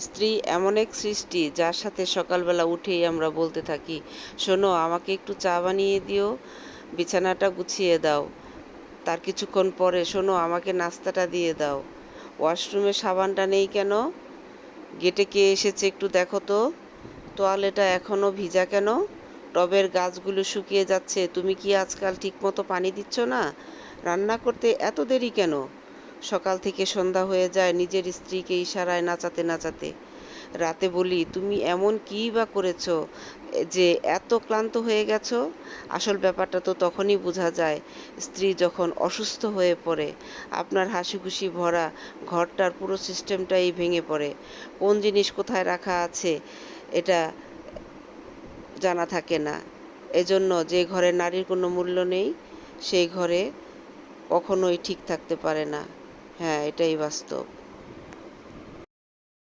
স্ত্রী এমন এক সৃষ্টি যার সাথে সকালবেলা উঠেই আমরা বলতে থাকি, শোনো, আমাকে একটু চা বানিয়ে দিও, বিছানাটা গুছিয়ে দাও। তার কিছুক্ষণ পরে, শোনো, আমাকে নাস্তাটা দিয়ে দাও। ওয়াশরুমে সাবানটা নেই কেন? গেটে কে এসেছে একটু দেখো তো। তোয়ালেটা এখনও ভিজা কেন? টবের গাছগুলো শুকিয়ে যাচ্ছে, তুমি কি আজকাল ঠিকমতো পানি দিচ্ছ না? রান্না করতে এত দেরি কেন? সকাল থেকে সন্ধ্যা হয়ে যায়, নিজের স্ত্রীকে ইশারায় নাচাতে নাচাতে। রাতে বলি, তুমি এমন কী বা করেছ যে এত ক্লান্ত হয়ে গেছো? আসল ব্যাপারটা তো তখনই বোঝা যায়, স্ত্রী যখন অসুস্থ হয়ে পড়ে, আপনার হাসি খুশি ভরা ঘরটার পুরো সিস্টেমটাই ভেঙে পড়ে। কোন জিনিস কোথায় রাখা আছে এটা জানা থাকে না। এজন্য যে ঘরে নারীর কোনো মূল্য নেই, সেই ঘরে কখনোই ঠিক থাকতে পারে না। হ্যাঁ এটাই বাস্তব।